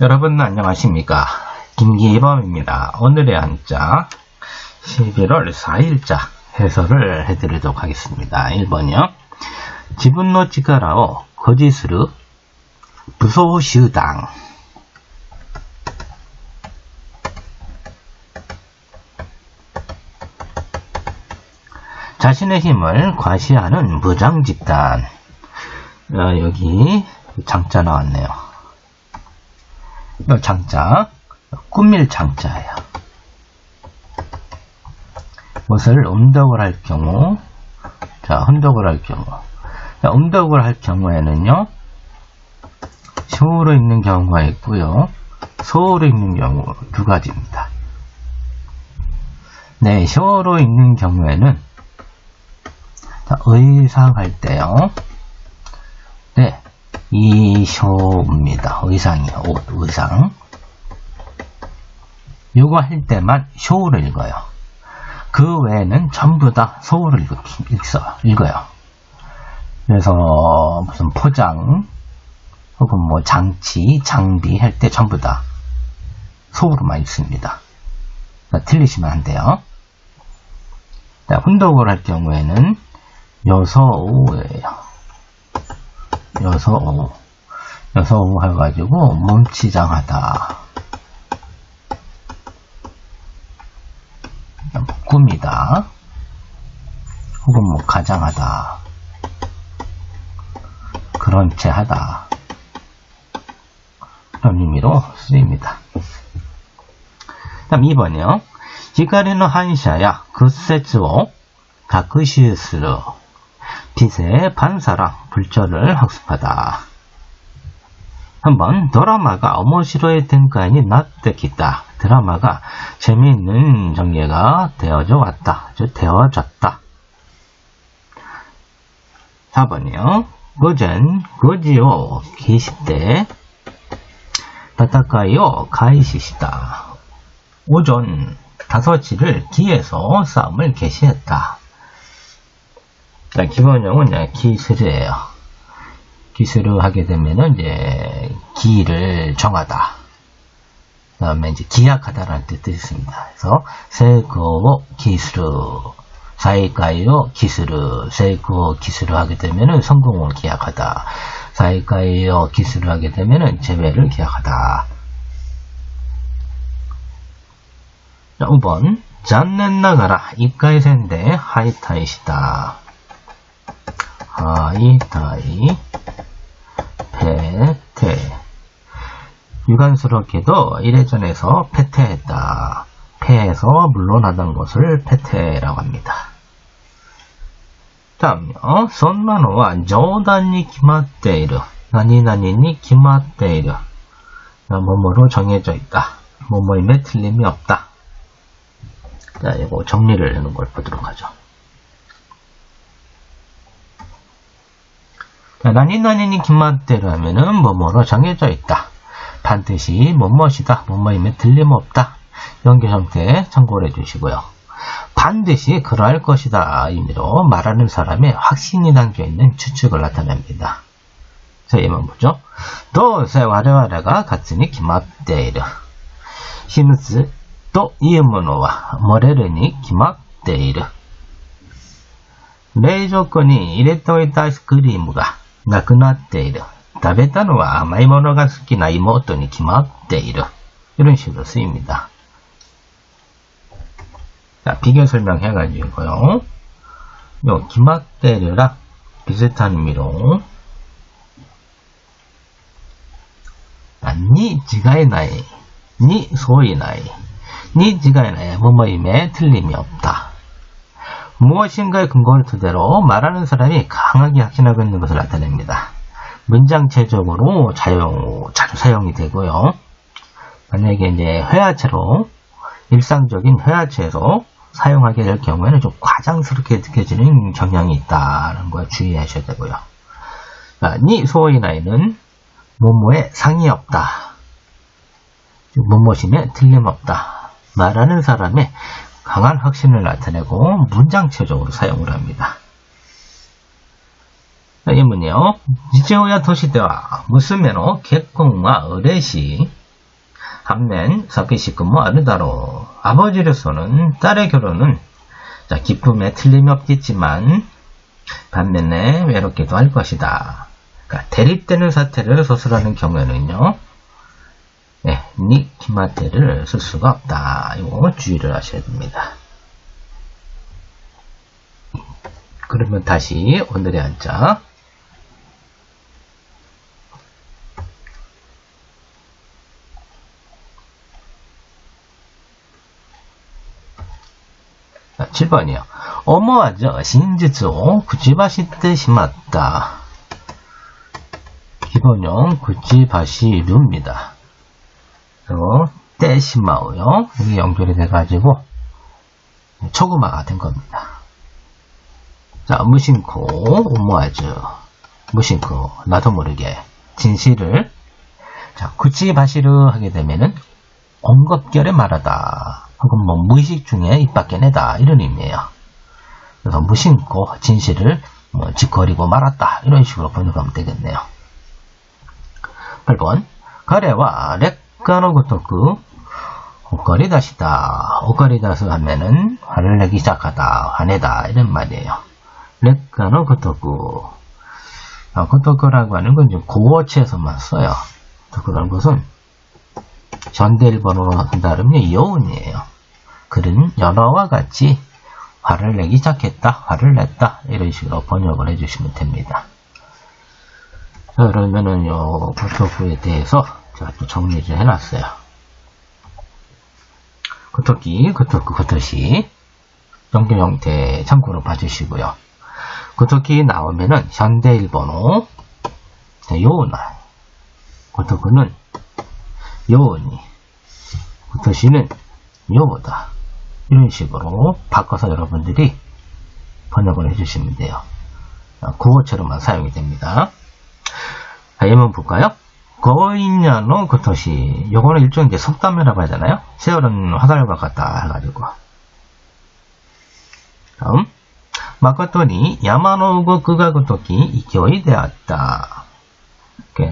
여러분 안녕하십니까 김기범입니다. 오늘의 한자 11월 4일자 해설을 해드리도록 하겠습니다. 1번이요. 지분노 지가라오 거짓으로 부소시당 자신의 힘을 과시하는 무장 집단 어, 여기 장자 나왔네요. 이 장자, 꾸밀 장자예요. 무엇을 음덕을 할 경우, 자, 흔덕을 할 경우, 자, 음덕을 할 경우에는요, 쇼로 있는 경우가 있고요, 소로 있는 경우 두 가지입니다. 네, 쇼로 있는 경우에는 자, 의상할 때요. 네, 이쇼입니다. 의상이요. 옷, 의상. 이거 할 때만 쇼를 읽어요. 그 외에는 전부 다 소를 읽어, 읽어요. 그래서 무슨 포장 혹은 뭐 장치, 장비 할 때 전부 다 소로만 읽습니다. 그러니까 틀리시면 안 돼요. 혼독을 할 경우에는 여서우예요. 여서오 여서오 해가지고 몸치장하다. 꿈이다. 혹은 뭐 가장하다. 그런 채 하다. 그런 의미로 쓰입니다. 다음 2번이요. 히카리노 한샤야 그세츠오 가크시스로 빛의 반사랑 불절을 학습하다. 한번 드라마가 어머시로의 등간이 낫되기다. 드라마가 재미있는 전개가 되어져 왔다. 즉 되어졌다. 4번이요. 고전, 고지오, 기시대, 다타카이오, 가이시시다. 오전 5시를 기에서 싸움을 개시했다. 자, 기본형은 기스르예요. 기스르 하게 되면은 이제 기를 정하다. 그 다음에 이제 기약하다라는 뜻도 있습니다. 그래서 세고 기스르 사이가이요 기스르 세고 기스르 하게 되면은 성공을 기약하다. 사이가이요 기스르 하게 되면은 재배를 기약하다. 자, 5번 잔넨 나가라 입가이센데 하이타이시다. 하이다이 패퇴 유관스럽게도 1회전에서 패퇴했다. 패해서 물러나던 것을 패퇴라고 합니다. 다음요. 손나노와 저단이 기마테이르 나니나니니 기마테이르 뭐뭐로 정해져 있다. 뭐뭐임에 틀림이 없다. 자, 이거 정리를 해놓은 걸 보도록 하죠. 김맛대로 하면은 뭐뭐로 정해져 있다. 반드시 뭐뭇이다. 뭐뭐임에 틀림없다. 연계 형태 참고를 해주시고요. 반드시 그러할 것이다 의미로 말하는 사람의 확신이 담겨 있는 추측을 나타냅니다. 자, 예만 보죠. 도세 와레와레가 같으니 기막대이르. 히누스 또 이에모노와 모레르니 기막대이르. 내 조건이 이랬다 있다 그리무가 なくなっている。食べたのは甘いものが好きな妹に決まっている. 이런 식으로 쓰입니다. 자, 비교 설명해가지고요. 요, 기막대르랑 비슷한 의미로, 아, 니 지가의 나이, 니 소의 나이, 니 지가의 나이, 뭐뭐임에 틀림이 없다. 무엇인가의 근거를 토대로 말하는 사람이 강하게 확신하고 있는 것을 나타냅니다. 문장체적으로 자용, 자주 사용이 되고요. 만약에 이제 회화체로, 일상적인 회화체에서 사용하게 될 경우에는 좀 과장스럽게 느껴지는 경향이 있다는 걸 주의하셔야 되고요. 니 소의 나이는 뭐뭐에 상이 없다. 뭐뭐심에 틀림없다. 말하는 사람의 강한 확신을 나타내고 문장체적으로 사용을 합니다. 예문이요. 니제오야 도시대와 무스메노 개콩과 어레시 반면 사피시크모 아르다로 아버지로서는 딸의 결혼은 자, 기쁨에 틀림이 없겠지만 반면에 외롭기도 할 것이다. 그러니까 대립되는 사태를 소설하는 경우에는요. 네, 니 기마테를 쓸 수가 없다. 이거 주의를 하셔야 됩니다. 그러면 다시 오늘의 한자 자, 7번이요. 어머아저 신지조 구찌바시 시 맞다. 기본형 구찌바시 류입니다. 그리고 떼시마우요. 이게 연결이 돼가지고 초구마가 된 겁니다. 자, 무심코 오모아즈 무심코 나도 모르게 진실을 자, 구찌바시르 하게 되면은 언급결에 말하다 혹은 뭐 무의식 중에 입 밖에 내다 이런 의미예요. 그래서 무심코 진실을 뭐 짓거리고 말았다 이런 식으로 번역하면 되겠네요. 8번 가래와 렉 가노 고토크 옷거리다시다 옷거리다스 하면은 화를 내기 시작하다 화내다 이런 말이에요. 렉가노 고토크 아, 고토크라고 하는 건 이제 고어체에서만 써요. 그런 것은 현대 일본어로 한다면 여운이에요. 글은 연어와 같이 화를 내기 시작했다, 화를 냈다 이런 식으로 번역을 해주시면 됩니다. 그러면은 요 고토구에 대해서 제가 또 정리를 해놨어요. 고토기, 고토구, 고토시 연결 형태 참고로 봐주시고요. 고토기 나오면은 현대 일본어 요나 고토구는 요원이 고토시는 요보다 이런 식으로 바꿔서 여러분들이 번역을 해주시면 돼요. 구어처럼만 사용이 됩니다. 자, 예문 볼까요? 거인야노 고토시 요거는 일종의 이제 속담이라고 하잖아요. 세월은 화살과 같다 해가지고 다음 마코토니 야마노 우고크가 고토키 이교이 되었다.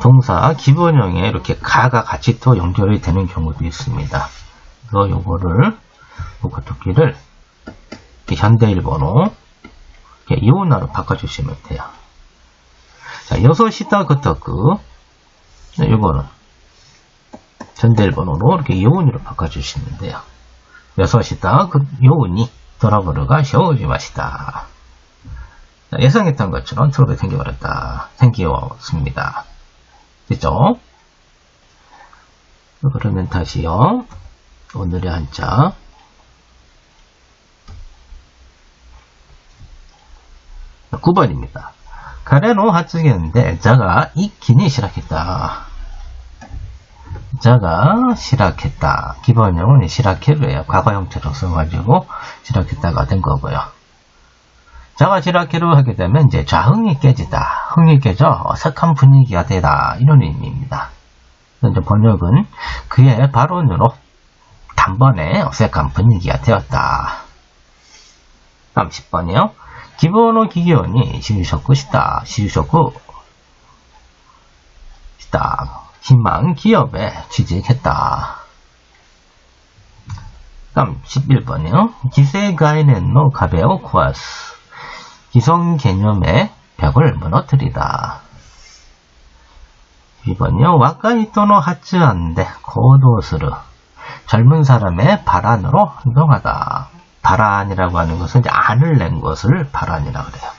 동사 기본형에 이렇게 가가 같이 또 연결이 되는 경우도 있습니다. 그래서 요거를 고토끼를 현대일본어 이온화로 바꿔주시면 돼요. 자, 여섯이다 고토크 요거는 현대일본어로 이렇게 이온으로 바꿔주시면 돼요. 여섯이다 그 요온이 돌아보르가 쇼우지마시다. 예상했던 것처럼 트러블이 생겨버렸다. 생기었습니다. 됐죠? 그러면 다시요. 오늘의 한자. 9번입니다. 가래노 하츠겠는데 자가 익히니 시작했다. 자가 시작했다. 기본형은 시작해로예요. 과거 형태로 써가지고 시작했다가 된 거고요. 자가 지라키로 하게 되면 이제 좌흥이 깨지다, 흥이 깨져 어색한 분위기가 되다 이런 의미입니다. 이제 번역은 그의 발언으로 단번에 어색한 분위기가 되었다. 30번이요. 기본의 기기원이 시유쇼쿠 시다, 시유쇼쿠 시다, 희망 기업에 취직했다. 다음 11번이요. 기세 가이넨노 가베오 쿠아스 기성 개념의 벽을 무너뜨리다. 2번요. 와카이토노 하츠한데 고도스르 젊은 사람의 발안으로 행동하다. 발안이라고 하는 것은 이제 안을 낸 것을 발안이라고 그래요.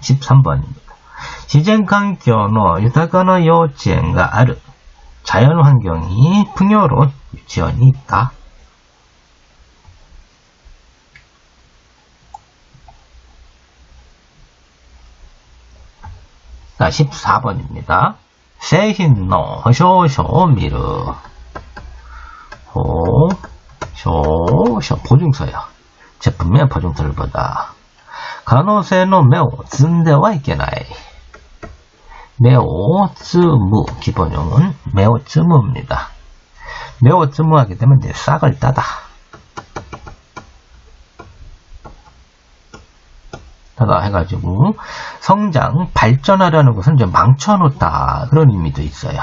13번입니다. 시젠環境の 유타카나幼稚園が 아르 자연 환경이 풍요로운 유치원이 있다. 자, 14번입니다. 세힌노 호쇼쇼 미르 호쇼쇼 보증서요. 제품의 보증서를 보다. 가노세노 매우 즌데와 있게나이 기본용은 매우 쯔무입니다. 매우 쯔무하게 되면 이제 싹을 따다. 다가 해가지고 성장, 발전하려는 것은 이제 망쳐놓다 그런 의미도 있어요.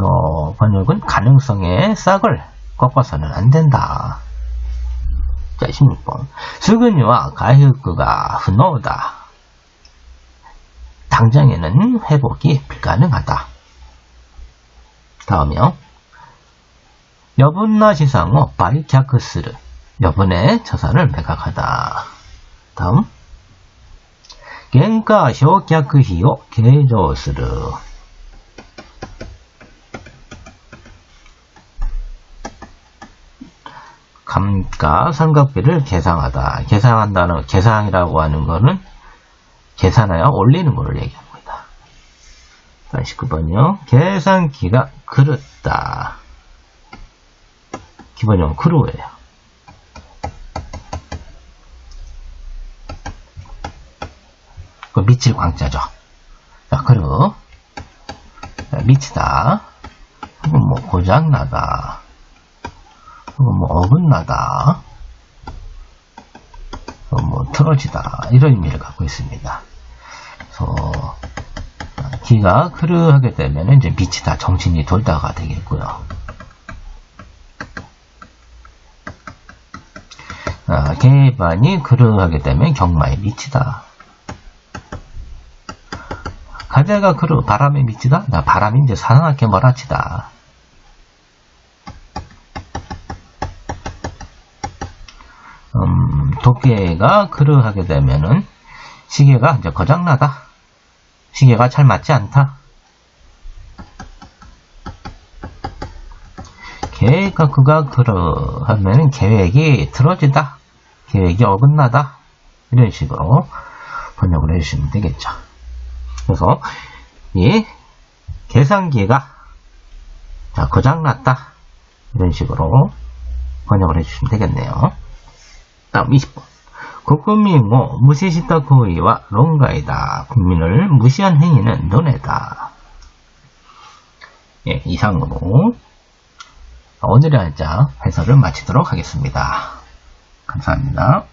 어, 번역은 가능성의 싹을 꺾어서는 안 된다. 자, 16번. 수근이와 가이크가 분노다. 당장에는 회복이 불가능하다. 다음이요. 여분나 지상어 바이캬크스르 여분의 자산을 매각하다. 다음 겐가 쇼캬크히오 개조스르 감가 상각비를 계상하다. 계상한다는 계상이라고 하는 것은 계산하여 올리는 것을 얘기합니다. 19번이요. 계산기가 그렇다. 기본형은 크루예요. 그 미칠 광자죠. 자, 그리고 미치다. 혹은 뭐 고장나다. 혹은 뭐 어긋나다. 뭐 틀어지다. 이런 의미를 갖고 있습니다. 그래서 기가 크르하게 되면 이제 미치다. 정신이 돌다가 되겠고요. 아, 개반이 그르하게 되면 경마에 미치다. 가재가 그르 바람에 미치다? 나 바람이 이제 사나하게 몰아치다. 음, 도깨가 그르하게 되면은 시계가 이제 고장나다. 시계가 잘 맞지 않다. 계획과 그가 그러 하면 계획이 틀어지다. 계획이 어긋나다. 이런 식으로 번역을 해주시면 되겠죠. 그래서 이 계산기가 자, 고장났다. 이런 식으로 번역을 해주시면 되겠네요. 다음 20번. 국민を 무시시다 고의와 론가이다. 국민을 무시한 행위는 논해다. 예, 이상으로 오늘의 한자 해설을 마치도록 하겠습니다. 감사합니다.